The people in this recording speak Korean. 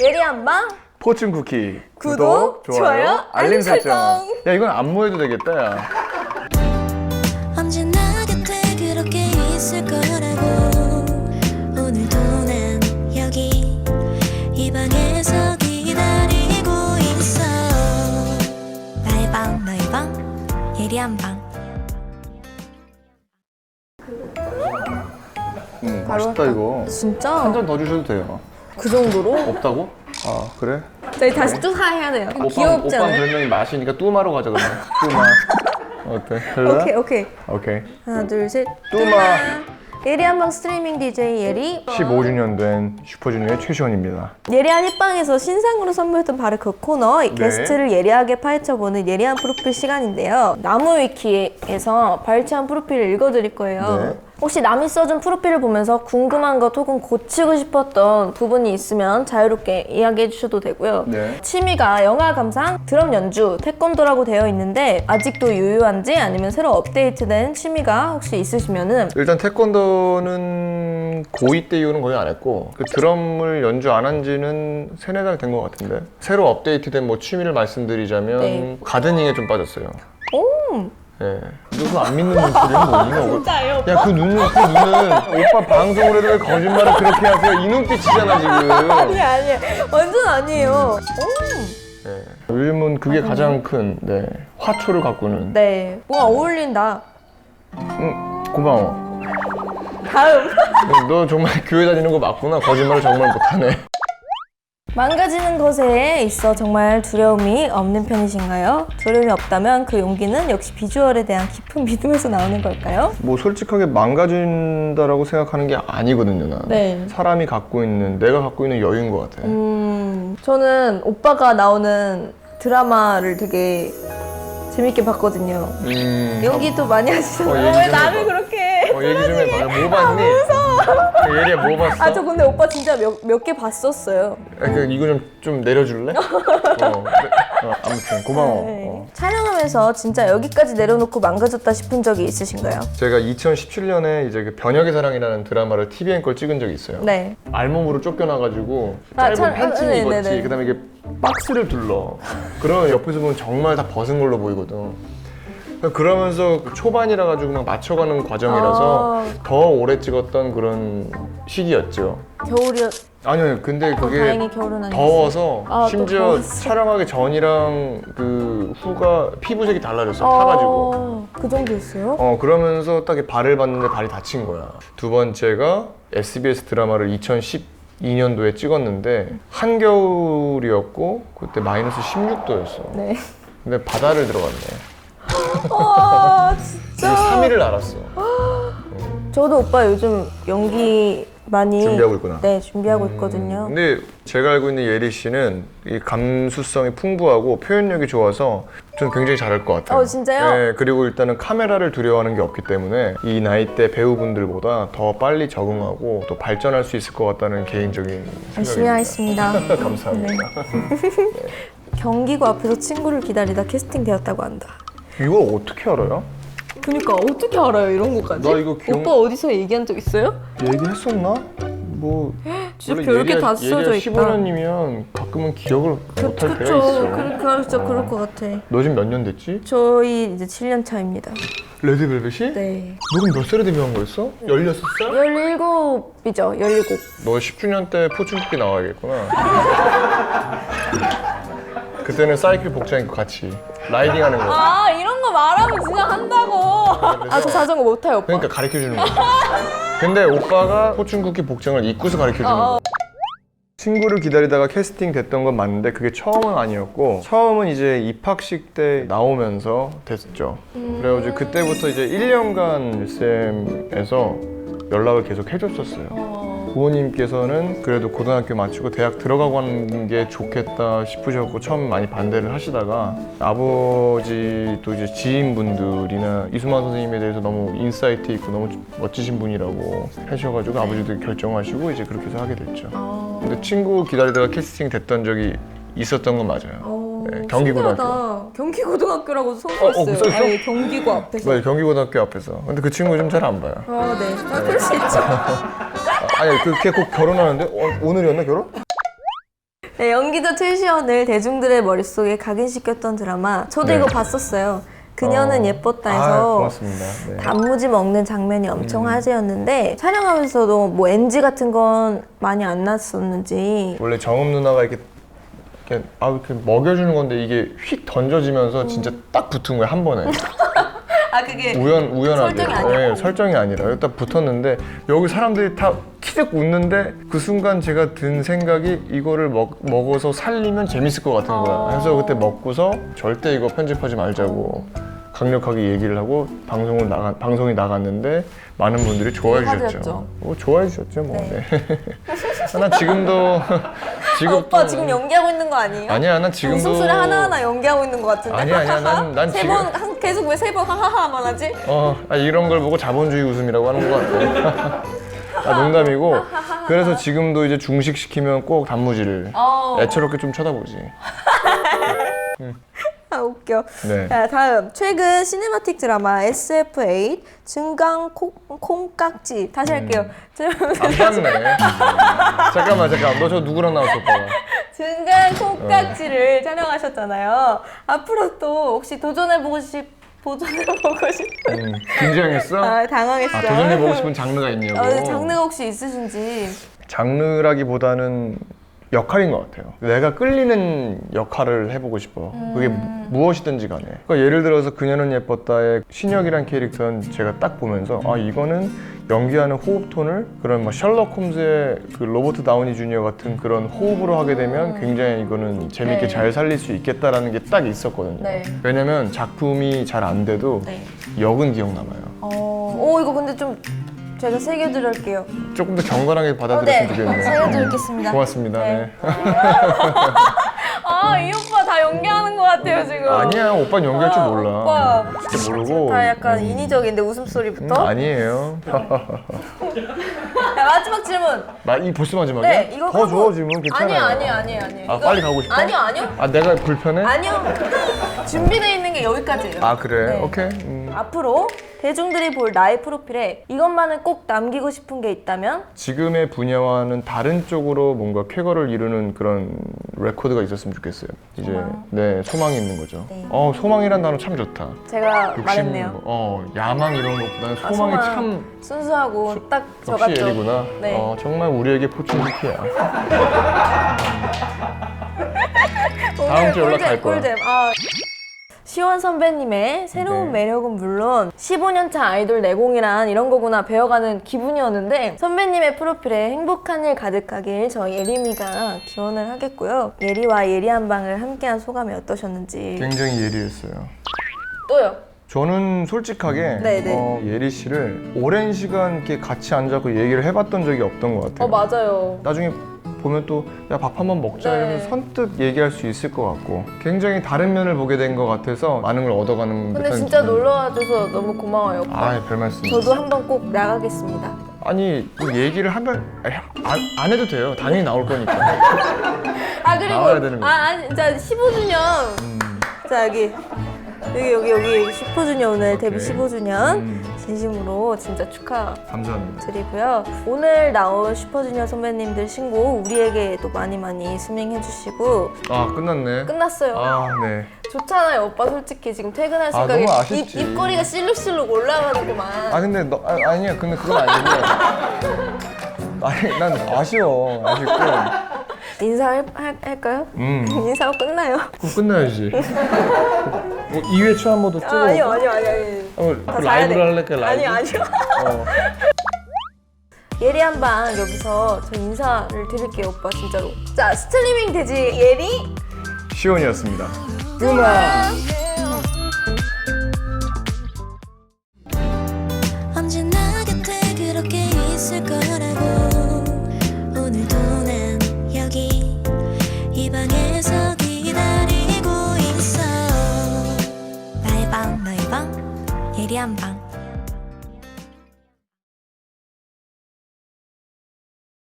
예리한방? 포춘 쿠키. 구독, 좋아요, 알림 설정. 야 이건 안무해도 되겠다 야. 언제나 곁에 그렇게 있을 거라고. 오늘도 난 여기 이 방에서 기다리고 있어. 나의 방 너의 방 예리한 방. 음, 맛있다 이거. 진짜? 한 잔 더 주셔도 돼요 그 정도로? 없다고? 아 그래? 저희 다시 뚜사 해야 돼요. 오빠 않아요? 별명이 맛이니까 뚜마로 가자 그러면 뚜마 어때? 별로야? 오케이 오케이 오케이 하나 둘 셋 뚜마 예리 한방 스트리밍 DJ 예리 15주년 된 슈퍼주니어의 최시원입니다 예리한 힙방에서 신상으로 선보였던 바로 그 코너 게스트를 예리하게 파헤쳐보는 예리한 프로필 시간인데요 나무 위키에서 발췌한 프로필을 읽어드릴 거예요 네. 혹시 남이 써준 프로필을 보면서 궁금한 것 혹은 고치고 싶었던 부분이 있으면 자유롭게 이야기해 주셔도 되고요 네. 취미가 영화 감상, 드럼 연주, 태권도라고 되어 있는데 아직도 유효한지 아니면 새로 업데이트된 취미가 혹시 있으시면은 일단 태권도는 고2 때 이후는 거의 안 했고 그 드럼을 연주 안 한 지는 세네 달 된 것 같은데 새로 업데이트된 뭐 취미를 말씀드리자면 네. 가드닝에 좀 빠졌어요 오 예. 너그 안 믿는 눈초리는 뭐니? 진짜요? 야, 그 눈은, 그 눈은 오빠 방송을 해도 왜 거짓말을 그렇게 하세요? 이 눈빛이잖아, 지금. 아니 아니 완전 아니에요 오. 예. 요즘은 그게 가장 큰, 네, 화초를 가꾸는. 네 뭔가 어울린다 응, 고마워. 다음 너 정말 교회 다니는 거 맞구나. 거짓말을 정말 못하네. 망가지는 것에 있어 정말 두려움이 없는 편이신가요? 두려움이 없다면 그 용기는 역시 비주얼에 대한 깊은 믿음에서 나오는 걸까요? 뭐 솔직하게 망가진다라고 생각하는 게 아니거든요, 난. 네. 사람이 갖고 있는, 내가 갖고 있는 여유인 것 같아. 음, 저는 오빠가 나오는 드라마를 되게 재밌게 봤거든요. 음. 연기도 많이 하시잖아요. 어, 얘기 왜좀 나를 해봐. 그렇게? 어, 얘기 좀 해봐. 뭐 봤니? 예리야, 뭐 봤어? 아, 저 근데 오빠 진짜 몇 몇 개 봤었어요. 아, 그 이거 좀, 좀 내려줄래? 어, 그래. 어, 아무튼 고마워. 네. 어. 촬영하면서 진짜 여기까지 내려놓고 망가졌다 싶은 적이 있으신가요? 제가 2017년에 이제 그 변혁의 사랑이라는 드라마를 TVN 걸 찍은 적이 있어요. 네. 알몸으로 쫓겨나가지고 아, 짧은 참, 팬츠 아, 네, 입었지. 네, 네. 그다음에 이게 박스를 둘러. 그러면 옆에서 보면 정말 다 벗은 걸로 보이거든. 그러면서 초반이라 가지고 막 맞춰가는 과정이라서 아. 더 오래 찍었던 그런 시기였죠. 겨울이었. 아니요, 근데 그게 어, 다행히 겨울은 아니었어요. 더워서 아, 또 심지어 더웠어. 촬영하기 전이랑 그 후가 피부색이 달라졌어 타가지고. 어, 그 정도였어요? 어 그러면서 딱 발을 봤는데 발이 다친 거야. 두 번째가 SBS 드라마를 2012년도에 찍었는데 한겨울이었고 그때 마이너스 16도였어. 네. 근데 바다를 들어갔네. 와, 그리고 3일을 알았어. 저도 오빠 요즘 연기 많이 준비하고 있구나. 음. 네, 준비하고 있거든요. 근데 제가 알고 있는 예리 씨는 이 감수성이 풍부하고 표현력이 좋아서 저는 굉장히 잘할 것 같아요. 어, 진짜요? 네, 그리고 일단은 카메라를 두려워하는 게 없기 때문에 이 나이 대 배우분들보다 더 빨리 적응하고 또 발전할 수 있을 것 같다는 개인적인 열심히 생각입니다. 하겠습니다. 감사합니다. 경기고 앞에서 친구를 기다리다 캐스팅 되었다고 한다. 이걸 어떻게 알아요? 그니까 어떻게 알아요 이런 것까지? 나 이거 경- 오빠 어디서 얘기한 적 있어요? 얘기했었나? 뭐 진짜 별게 다 예리가 있다. 15년이면 가끔은 기억을 못할 때가 있어. 그, 그렇죠, 그럴 것 같아. 너 지금 몇 년 됐지? 저희 이제 7년 차입니다. 레드벨벳이? 네. 너 그럼 몇 살에 데뷔한 거였어? 16살? 17이죠, 17. 너 10주년 때 포춘쿠키 나와야겠구나. 그때는 사이클 복장 입고 같이 라이딩 하는 거. 아, 이런 거 말하면 진짜 한다고. 아, 저 자전거 못 타요, 오빠. 그러니까 가르쳐 주는 거야. 근데 오빠가 포춘쿠키 복장을 입고서 가르쳐 주는 어. 거야. 친구를 기다리다가 캐스팅 됐던 건 맞는데 그게 처음은 아니었고 처음은 이제 입학식 때 나오면서 됐죠. 그래가지고 그때부터 이제 1년간 SM에서 연락을 계속 해줬었어요. 부모님께서는 그래도 고등학교 마치고 대학 들어가고 하는 게 좋겠다 싶으셨고 처음 많이 반대를 하시다가 아버지 또 이제 지인분들이나 이수만 선생님에 대해서 너무 인사이트 있고 너무 멋지신 분이라고 하셔가지고 아버지도 결정하시고 이제 그렇게 해서 하게 됐죠. 근데 친구 기다리다가 캐스팅 됐던 적이 있었던 건 맞아요. 어, 네, 경기고등학교. 경기고등학교라고 어, 선포했어요. 어, 써있어? 아니, 경기고 앞에서. 네, 경기고등학교 앞에서. 근데 그 친구 요즘 잘안 봐요. 아, 네. 아, 그럴 수 있죠. 아, 아니, 그걔 곧 결혼하는데 어, 오늘이었나 결혼? 네, 연기자 최시원을 대중들의 머릿속에 각인시켰던 드라마 저도 네. 이거 봤었어요. 그녀는 어. 예뻤다에서 아, 고맙습니다. 네. 단무지 먹는 장면이 엄청 음. 화제였는데 촬영하면서도 뭐 NG 같은 건 많이 안 났었는지 원래 정음 누나가 이렇게 이렇게, 아, 이렇게 먹여주는 건데 이게 휙 던져지면서 진짜 딱 붙은 거야 한 번에 아 그게 우연 우연하게. 설정이 아니라? 예, 설정이 아니라. 여기 딱 붙었는데 여기 사람들이 다 키득 웃는데 그 순간 제가 든 생각이 이거를 먹, 먹어서 살리면 재밌을 것 같은 거야. 그래서 그때 먹고서 절대 이거 편집하지 말자고 강력하게 얘기를 하고 방송을 나가 방송이 나갔는데 많은 분들이 좋아해 주셨죠. 화제였죠. 뭐 좋아해 주셨죠, 뭐. 네. 네. 나 지금도 지금 오빠 지금 연기하고 있는 거 아니에요? 아니야, 난 지금도 웃음소리 하나하나 연기하고 있는 것 같은데 아니야, 아니야. 난- 난 지금- 세번 계속 왜 세 번 하하하만 하지? 어, 아, 이런 걸 보고 자본주의 웃음이라고 하는 것 같아. 아, 농담이고. 그래서 지금도 이제 중식 시키면 꼭 단무지를 어. 애처롭게 좀 쳐다보지. 아 웃겨. 네. 자 다음 최근 시네마틱 드라마 SF8 증강 콩, 콩깍지 다시 할게요. 저- 안 봤네. 잠깐만, 잠깐만. 너저 누구랑 나왔어, 오빠가? 증강 콩깍지를 촬영하셨잖아요. 앞으로 또 혹시 도전해보고 싶 도전해보고 싶. 음, 긴장했어? 아 당황했어. 아, 도전해보고 싶은 장르가 있냐고. 어, 네, 장르가 혹시 있으신지. 장르라기보다는 역할인 것 같아요. 내가 끌리는 역할을 해보고 싶어. 그게 음. 무엇이든지 간에. 그러니까 예를 들어서 그녀는 예뻤다의 신혁이란 캐릭터는 제가 딱 보면서 아 이거는 연기하는 호흡 톤을 그런 뭐 셜록 홈즈의 그 로버트 다우니 주니어 같은 그런 호흡으로 하게 되면 굉장히 이거는 재밌게 네. 잘 살릴 수 있겠다라는 게 딱 있었거든요. 네. 왜냐면 작품이 잘 안 돼도 네. 역은 기억 남아요. 어, 오 이거 근데 좀 제가 새겨드릴게요. 조금 더 경건하게 어, 네, 받아들였으면 좋겠네요. 새겨드리겠습니다. 고맙습니다. 네. 네. 아, 이 오빠 다 연기하는 것 같아요, 지금. 아니야, 오빠는 연기할 줄 아, 몰라. 오빠. 진짜 모르고. 다 약간 음, 인위적인데 음, 웃음소리부터. 아니에요. 자, 마지막 질문. 나이 벌써 마지막이야? 네, 이거 더 하고- 줘, 지금 괜찮아요. 아니요, 아니요, 아니요, 아니요. 아, 이거- 빨리 가고 싶어? 아니요, 아니요. 아, 내가 불편해? 아니요. 준비되어 있는 게 여기까지예요. 아, 그래? 네. 오케이. 음. 앞으로 대중들이 볼 나의 프로필에 이것만은 꼭 남기고 싶은 게 있다면? 지금의 분야와는 다른 쪽으로 뭔가 쾌거를 이루는 그런 레코드가 있었으면 좋겠어요. 이제 소망. 네 소망이 있는 거죠. 네. 어 소망이란 단어 참 좋다. 제가 욕심, 말했네요. 어 야망 이런 것보다는 아, 소망이 소망. 참 순수하고 딱 역시 저같죠. 예리구나. 네. 어 정말 우리에게 포춘지키야. 다음 주에 연락할 거야. 꿀잼. 아. 시원 선배님의 새로운 네. 매력은 물론 15년차 아이돌 내공이란 이런 거구나 배워가는 기분이었는데 선배님의 프로필에 행복한 일 가득하길 저희 예림이가 기원을 하겠고요. 예리와 예리한 방을 함께한 소감이 어떠셨는지 굉장히 예리했어요. 또요. 저는 솔직하게 네, 네. 어, 예리 씨를 오랜 시간 이렇게 같이 앉아서 얘기를 해봤던 적이 없던 것 같아요. 어 맞아요. 나중에 보면 또 야 밥 한번 먹자 네. 이러면 선뜻 얘기할 수 있을 것 같고 굉장히 다른 면을 보게 된 것 같아서 많은 걸 얻어가는 근데 듯한 진짜 기분. 놀러 와줘서 너무 고마워요. 오빠. 아, 별 말씀. 저도 한번 꼭 나가겠습니다. 아니 그 얘기를 하면 안, 안 해도 돼요. 당연히 나올 거니까. 아 그리고 나와야 되는 아 거지. 아니 진짜 15주년 음, 자 여기 여기 여기 여기 10호주년 오늘 데뷔 오케이. 15주년 음, 진심으로 진짜 축하드리고요. 감사합니다. 오늘 나온 슈퍼주니어 선배님들 신곡 우리에게 또 많이 많이 스밍해 주시고 아 끝났네. 끝났어요. 아 네. 좋잖아요 오빠 솔직히 지금 퇴근할 아, 생각에 너무 아쉽지. 입, 입꼬리가 실룩실룩 올라가는구만. 아 근데 너 아, 아니야. 근데 그건 아니고. 아니 난 아쉬워. 아쉽고. 인사할 할, 할까요? 음. 인사하고 끝나요. 그럼 끝나야지. 뭐 2회 초 한 번 더 찍어. 아, 아니요 아니요 아니요. 아니요. 어, 다그 자야 라이브로 돼. 할래까 라이브? 아니요 아니요. 어. 예리 한방 여기서 저 인사를 드릴게요 오빠 진짜로. 자 스트리밍 돼지 예리 시원이었습니다. 음악. 언제나